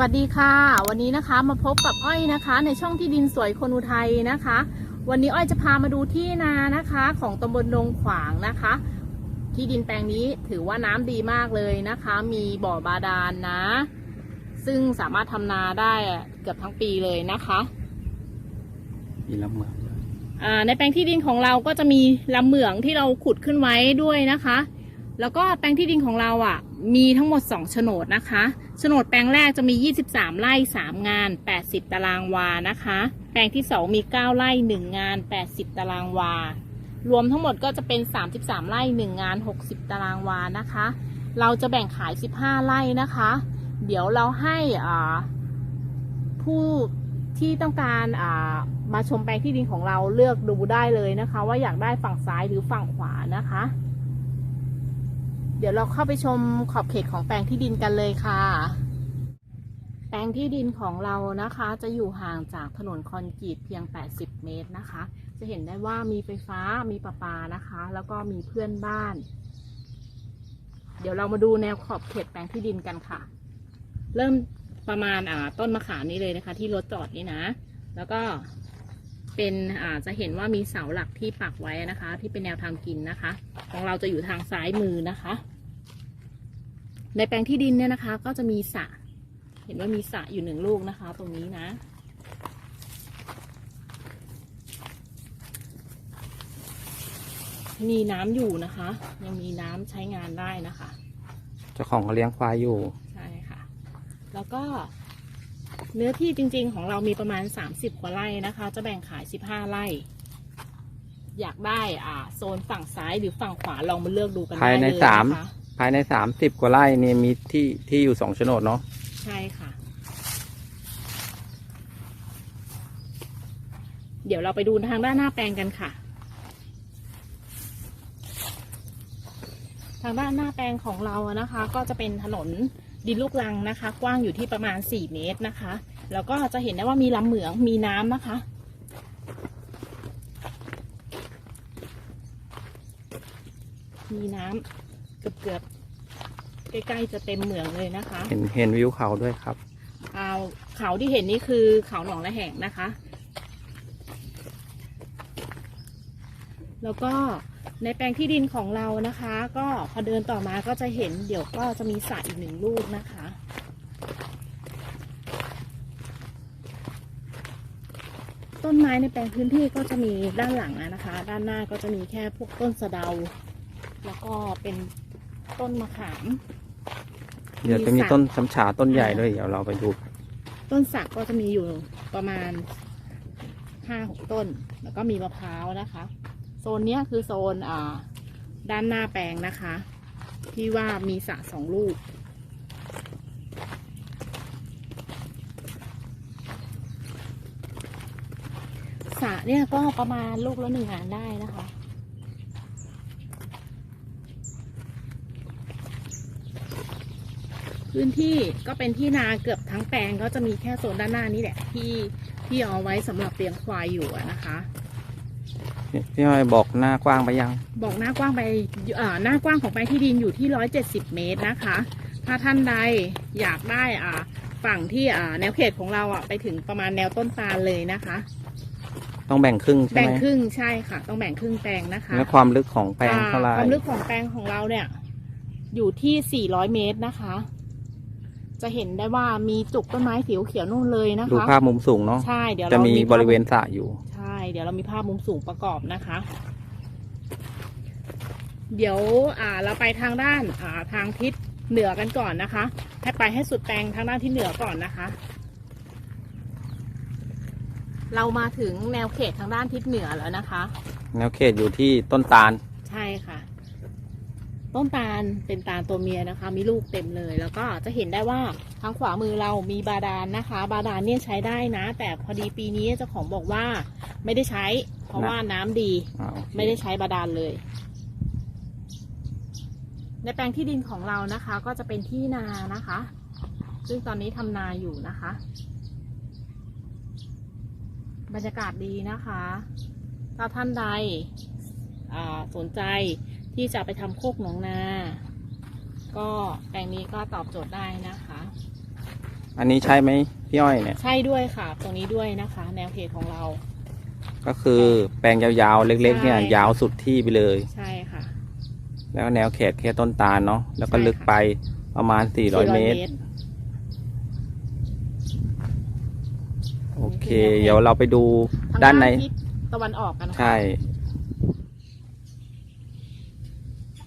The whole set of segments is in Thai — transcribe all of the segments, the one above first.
วัสดีค่ะ วันนี้นะคะมาพบกับอ้อยนะคะ ในช่องที่ดินสวยคนอุทัยนะคะ วันนี้อ้อยจะพามาดูที่นานะคะ ของตำบลดงขวางนะคะ ที่ดินแปลงนี้ถือว่าน้ำดีมากเลยนะคะ มีบ่อบาดาลนนะ ซึ่งสามารถทำนาได้เกือบทั้งปีเลยนะคะมีลำเมืองด้วยอ่าในแปลงที่ดินของเราก็จะมีลำเหมืองที่เราขุดขึ้นไว้ด้วยนะคะ แล้วก็แปลงที่ดินของเราอะ มีทั้งหมด 2 โฉนดนะคะ โฉนดแปลงแรกจะมี 23 ไร่ 3 งาน 80 ตารางวา นะคะ แปลงที่ 2 มี 9 ไร่ 1 งาน 80 ตารางวา รวมทั้งหมดก็จะเป็น 33 ไร่ 1 งาน 60 ตารางวา นะคะ เราจะแบ่งขาย 15 ไร่นะคะ เดี๋ยวเราให้ผู้ที่ต้องการมาชมแปลงที่ดินของเราเลือกดูได้เลยนะคะ ว่าอยากได้ฝั่งซ้ายหรือฝั่งขวานะคะ เดี๋ยวเราเข้าไปชมขอบเขตของแปลงที่ดินกันเลยค่ะ แปลงที่ดินของเรานะคะ จะอยู่ห่างจากถนนคอนกรีตเพียง 80 เมตรนะคะ จะเห็นได้ว่ามีไฟฟ้ามีประปานะคะ แล้วก็มีเพื่อนบ้าน เดี๋ยวเรามาดูแนวขอบเขตแปลงที่ดินกันค่ะ เริ่มประมาณอ่าต้นมะขามนี้เลยนะคะ ที่รถจอดนี่นะ แล้วก็ เป็นอ่าจะเห็นว่ามีเสาหลักที่ปักไว้นะคะ ที่เป็นแนวทางกินนะคะ ของเราจะอยู่ทางซ้ายมือนะคะ ในแปลงที่ดินเนี่ยนะคะ ก็จะมีสระเห็นว่ามีสระอยู่หนึ่งลูกนะคะ ตรงนี้นะมีน้ำอยู่นะคะ ยังมีน้ำใช้งานได้นะคะ เจ้าของเขาเลี้ยงควายอยู่ ใช่ค่ะ แล้วก็ เนื้อที่จริงๆของเรามีประมาณ 30 กว่าไร่นะคะ จะแบ่งขาย 15 ไร่ อยากได้อ่าโซนฝั่งซ้ายหรือฝั่งขวาลองมาเลือกดูกันได้ภายในเลยสาม นะคะภายในสามสิบกว่าไร่เนี่ยมีที่ที่อยู่สองโฉนดเนาะใช่ค่ะ เดี๋ยวเราไปดูทางด้านหน้าแปลงกันค่ะ ทางด้านหน้าแปลงของเราอะนะคะ ก็จะเป็นถนน ดินลูกรังนะคะ กว้างอยู่ที่ประมาณ 4 เมตรนะคะ แล้วก็จะเห็นได้ว่ามีลำเหมืองมีน้ำนะคะ มีน้ำเกือบๆใกล้ๆจะเต็มเหมืองเลยนะคะ เห็นเห็นวิวเขาด้วยครับเอาเขาที่เห็นนี่คือเขาหนองละแหงนะคะ แล้วก็ ในแปลงที่ดินของเรานะคะ ก็พอเดินต่อมาก็จะเห็นเดี๋ยวก็จะมีสระอีกหนึ่งลูกนะคะ ต้นไม้ในแปลงพื้นที่ก็จะมีด้านหลังอะนะคะ ด้านหน้าก็จะมีแค่พวกต้นสะเดา แล้วก็เป็นต้นมะขาม เดี๋ยวจะมีมีสระต้นสำฉาต้นใหญ่ด้วยเดี๋ยวเราไปดูครับต้นสักก็จะมีอยู่ประมาณห้าหกต้น แล้วก็มีมะพร้าวนะคะ โซนเนี้ยคือโซนอ่าด้านหน้าแปลงนะคะ ที่ว่ามีสระสองลูก สระเนี่ยก็ประมาณลูกละหนึ่งงานได้นะคะพื้นที่ก็เป็นที่นาเกือบทั้งแปลงก็จะมีแค่โซนด้านหน้านี้แหละที่ที่เอาไว้สำหรับเลี้ยงควายอยู่นะคะ พี่พี่อ้อยบอกหน้ากว้างไปยัง บอกหน้ากว้างไปเอ่อหน้ากว้างของแปลงที่ดินอยู่ที่ร้อยเจ็ดสิบเมตรนะคะ ถ้าท่านใดอยากได้อ่าฝั่งที่อ่าแนวเขตของเราอะไปถึงประมาณแนวต้นตาลเลยนะคะ ต้องแบ่งครึ่งใช่แบ่งไหมครึ่งใช่ค่ะ ต้องแบ่งครึ่งแปลงนะคะแล้วความลึกของแปลงเท่าไหร่อ่ความลึกของแปลงของเราเนี่ย อยู่ที่ 400 เมตรนะคะ จะเห็นได้ว่ามีจุกต้นไม้สีเขียวๆนู่นเลยนะคะดูภาพมุมสูงเนาะใช่เดี๋ยวจะเรามีมีบริเวณภาพสระอยู่ใช่ เดี๋ยวเรามีภาพมุมสูงประกอบนะคะ เดี๋ยวอ่าเราไปทางด้านอ่าทางทิศเหนือกันก่อนนะคะ ให้ไปให้สุดแปลงทางด้านที่เหนือก่อนนะคะ เรามาถึงแนวเขตทางด้านทิศเหนือแล้วนะคะ แนวเขตอยู่ที่ต้นตาล ใช่ค่ะ ต้นตาลเป็นตาลตัวเมียนะคะ มีลูกเต็มเลย แล้วก็จะเห็นได้ว่า ทางขวามือเรามีบาดาลนะคะ บาดาลเนี่ยใช้ได้นะ แต่พอดีปีนี้เจ้าของบอกว่าไม่ได้ใช้ เพราะนะว่าน้ำดี อ่าโอเคไม่ได้ใช้บาดาลเลย ในแปลงที่ดินของเรานะคะ ก็จะเป็นที่นานะคะ ซึ่งตอนนี้ทำนาอยู่นะคะ บรรยากาศดีนะคะ ถ้าท่านใดอ่าสนใจที่จะไปทำโคกหนองนา ก็แปลงนี้ก็ตอบโจทย์ได้นะคะ อันนี้ใช่ไหมพี่อ้อยเนี่ย ใช่ด้วยค่ะ ตรงนี้ด้วยนะคะ แนวเขตของเรา ก็คือแปลงยาวๆเล็กๆ เนี่ย ใช่ ยาวสุดที่ไปเลย ใช่ค่ะแล้วแนวเขตแค่ต้นตาลเนาะแล้วก็ใช่ค่ะลึกไปประมาณ 400 เมตร โอเค เดี๋ยวเราไปดูทางด้านใน ทิศตะวันออกกันค่ะ ใช่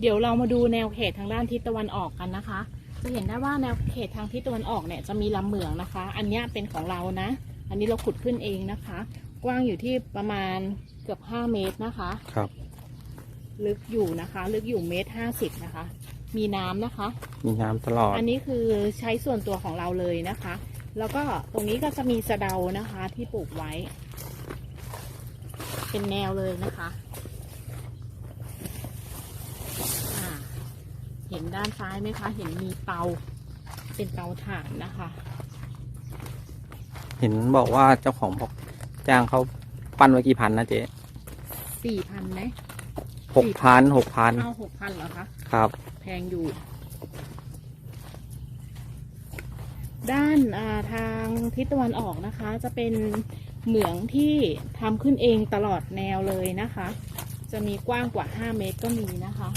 เดี๋ยวเรามาดูแนวเขตทางด้านทิศตะวันออกกันนะคะ จะเห็นได้ว่าแนวเขตทางทิศตะวันออกเนี่ยจะมีลำเหมืองนะคะ อันเนี้ยเป็นของเรานะ อันนี้เราขุดขึ้นเองนะคะ กว้างอยู่ที่ประมาณเกือบ5เมตรนะคะ ครับ ลึกอยู่นะคะ ลึกอยู่เมตรห้าสิบนะคะ มีน้ำนะคะ มีน้ำตลอด อันนี้คือใช้ส่วนตัวของเราเลยนะคะ แล้วก็ตรงนี้ก็จะมีสะเดานะคะที่ปลูกไว้ เป็นแนวเลยนะคะอ่าเห็นด้านซ้ายไหมคะ เห็นมีเตา เป็นเตาถ่านนะคะ เห็นบอกว่าเจ้าของบอกจ้างเขาปั้นไว้กี่พันนะเจ๊สี่พันไหมหกพันหกพันเอาหกพันเหรอคะ ครับ แพงอยู่ ด้านอ่าทางทิศตะวันออกนะคะ จะเป็นเหมืองที่ทำขึ้นเองตลอดแนวเลยนะคะ จะมีกว้างกว่า 5 เมตรก็มีนะคะ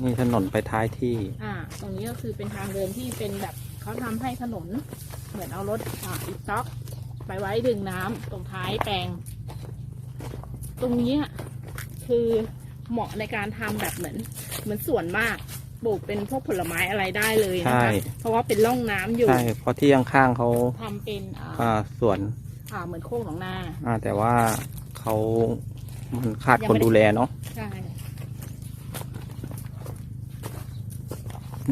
นี่ถนนไปท้ายที่ อ่า ตรงนี้ก็คือเป็นทางเดินที่เป็นแบบเขาทำให้ถนน เหมือนเอารถอ่าอีต็อกไปไว้ดึงน้ำตรงท้ายแปลง ตรงเนี้ยคือเหมาะในการทำแบบเหมือน เหมือนสวนมากปลูกเป็นพวกผลไม้อะไรได้เลยนะใช่คะเพราะว่าเป็นร่องน้ำอยู่ใช่เพราะที่ข้างๆเขาทำเป็นอ่าอ่าสวนอ่าเหมือนโคกหนองนา อ่าแต่ว่าเขามันขาดยังคนไม่ได้ดูแลเนาะ ใช่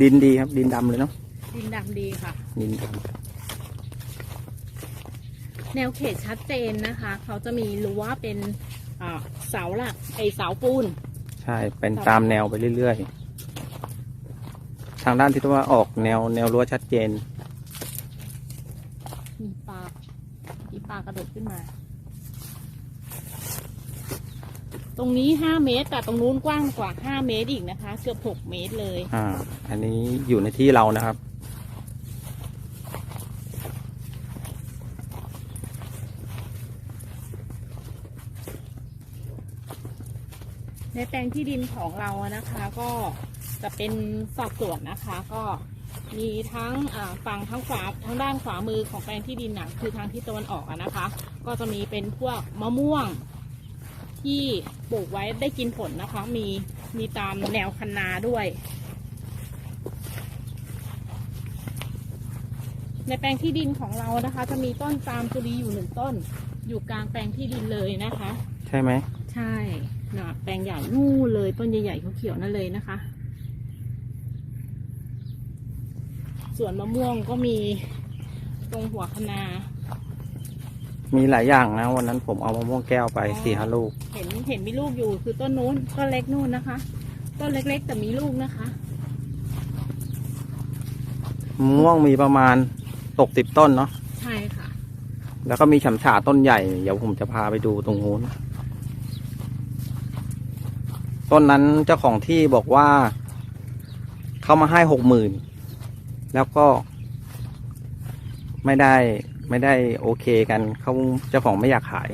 ดินดีครับ ดินดำเลยเนาะดินดำดีค่ะ ดินดแนวเขตชัดเจนนะคะ เขาจะมีรั้วเป็นอ่าเสาหลักไอเสาปูนำใช่เป็นตามแนวไปเรื่อยๆ ทางด้านที่ว่าออกแนวแนวรั้วชัดเจน มีปลามีปลากระโดดขึ้นมา ตรงนี้ห้าเมตรแต่ตรงนู้นกว้างกว่าห้าเมตรอีกนะคะ เกือบหกเมตรเลย อ่า อันนี้อยู่ในที่เรานะครับ ในแปลงที่ดินของเราอะนะคะ ก็จะเป็นสัดส่วนนะคะ ก็มีทั้งอ่าฝั่งทั้งขวาทั้งด้านขวามือของแปลงที่ดินน่ะคือทางทิศตะวันออกอะนะคะ ก็จะมีเป็นพวกมะม่วง ที่ปลูกไว้ได้กินผลนะคะ มีมีตามแนวคันนาด้วย ในแปลงที่ดินของเรานะคะ จะมีต้นตาลจุลีอยู่หนึ่งต้น อยู่กลางแปลงที่ดินเลยนะคะ ใช่ไหมใช่นะแปลงใหญ่นู่นเลยต้นใหญ่ๆเขียวๆนั่นเลยนะคะส่วนมะม่วงก็มีตรงหัวคะนา มีหลายอย่างนะ วันนั้นผมเอามะม่วงแก้วไปอ๋อสี่ห้าลูก เห็นเห็นมีลูกอยู่คือต้นนู้นต้นเล็กนู่นนะคะ ต้นเล็กๆ แต่มีลูกนะคะมะม่วงมีประมาณตกสิบต้นเนาะใช่ค่ะ แล้วก็มีฉำฉาต้นใหญ่ เดี๋ยวผมจะพาไปดูตรงนู้น ต้นนั้นเจ้าของที่บอกว่า เขามาให้หกหมื่นแล้วก็ไม่ได้ ไม่ได้โอเคกันเขาเจ้าของไม่อยากขาย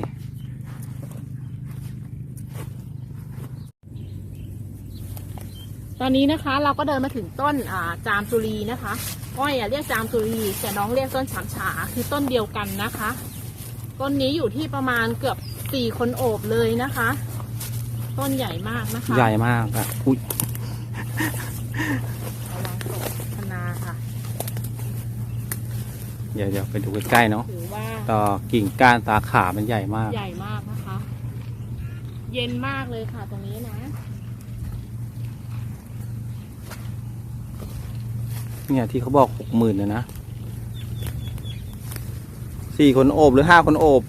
ตอนนี้นะคะเราก็เดินมาถึงต้นอ่าจามจุรีนะคะก้อยอะเรียกจามจุรีแต่น้องเรียกต้นฉามฉาคือต้นเดียวกันนะคะ ต้นนี้อยู่ที่ประมาณเกือบสี่คนโอบเลยนะคะ ต้นใหญ่มากนะคะ ใหญ่มากอะอุ๊ย ระวังตกคนาค่ะ เดี๋ยวเดี๋ยวไปดูใกล้ๆเนาะถือว่าต่อกิ่งก้านสาขามันใหญ่มาก ใหญ่มากนะคะ เย็นมากเลยค่ะตรงนี้นะเนี่ยที่เขาบอกหกหมื่นนะนะสี่คนโอบหรือห้าคนโอบ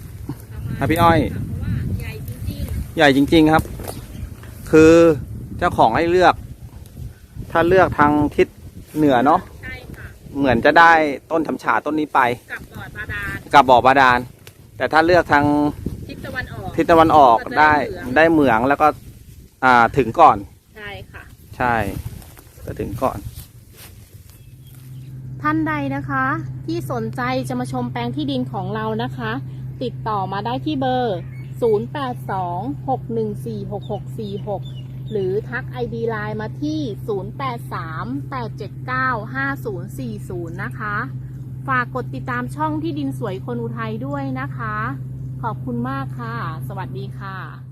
ครับพี่อ้อยเพราะว่าใหญ่จริงใหญ่จริง ๆครับ คือเจ้าของให้เลือก ถ้าเลือกทางทิศเหนือๆเนาะใช่ค่ะ เหมือนจะได้ต้นฉำฉาต้นนี้ไปกับบ่อบาดาลกับบ่อบาดาลแต่ถ้าเลือกทางทิศตะวันออกทิศตะวันออกก็จะได้ได้เหมืองได้เหมืองแล้วก็อ่าถึงก่อน ใช่ค่ะ ใช่ ก็ถึงก่อน ท่านใดนะคะ ที่สนใจจะมาชมแปลงที่ดินของเรานะคะ ติดต่อมาได้ที่เบอร์ 0826146646 หรือทัก ID Line มาที่ 0838795040 นะคะ ฝากกดติดตามช่องที่ดินสวยคนอุทัยด้วยนะคะ ขอบคุณมากค่ะ สวัสดีค่ะ